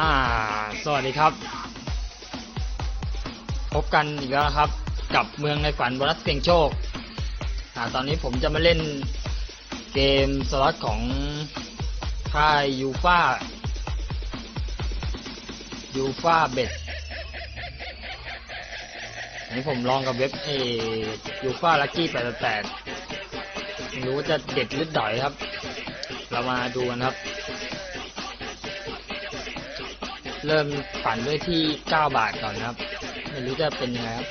อ่า สวัสดีครับ พบกันอีกแล้วครับ กับเมืองในฝันบนัสเสียงโชค อ่า ตอนนี้ผมจะมาเล่นเกมสล็อตของค่ายยูฟ่ายูฟ่าเบ็ดอันนี้ผมลองกับเว็บเอยูฟ่าลักกี้แปดแปดไม่รู้ว่าจะเด็ดหรือด๋อยครับ เรามาดูกันครับ เริ่มปั่นด้วยที่ 9 บาทก่อนนะครับ ไม่รู้จะเป็นยังไงครับ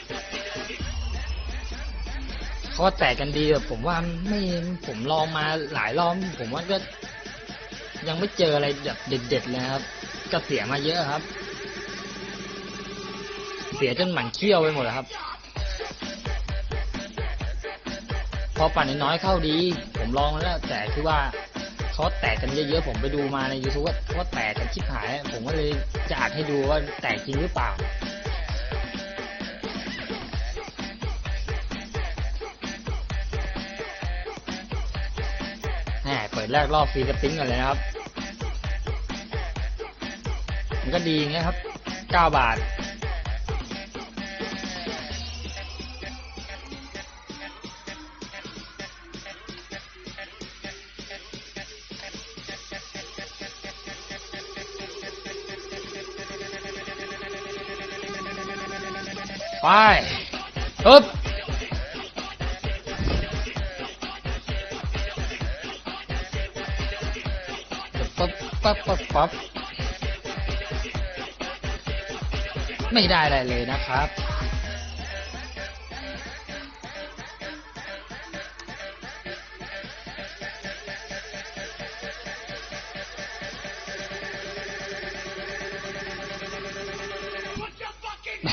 เขาแตกกันดีแบบผมว่าไม่ผมลองมาหลายรอบผมว่าก็ยังไม่เจออะไรแบบเด็ดๆเลยครับ ก็เสียมาเยอะครับ เสียจนหมันเขี้ยวไปหมดแล้วครับ พอปั่นน้อยเข้าดี ผมลองแล้วแต่คือว่า เขาแตกกันเยอะๆผมไปดูมาใน YouTube ว่าเขาแตกกันชิบหาย ผมก็เลยจะอัดให้ดูว่าแตกจริงหรือเปล่าแหมเปิดแรกรอบฟรีสปริงกันเลยนะครับ มันก็ดีไงครับ 9 บาท ไปปึ๊บปั๊บปั๊บปั๊บปั๊บไม่ได้อะไรเลยนะครับ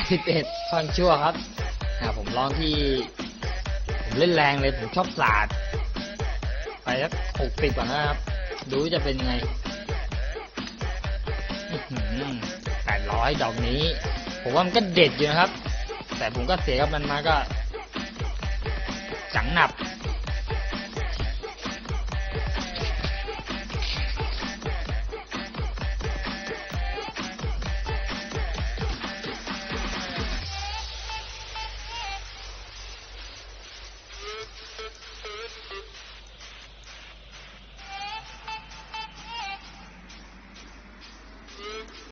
สิบเอ็ดค่อนชั่วครับอ่าผมลองที่ ผมเล่นแรงเลย ผมชอบสาดไปสักหกสิบก่อนนะครับ ดูจะเป็นยังไงแปดร้อยดอกนี้ ผมว่ามันก็เด็ดอยู่นะครับ แต่ผมก็เสียกับมันมาก็ จังหนับ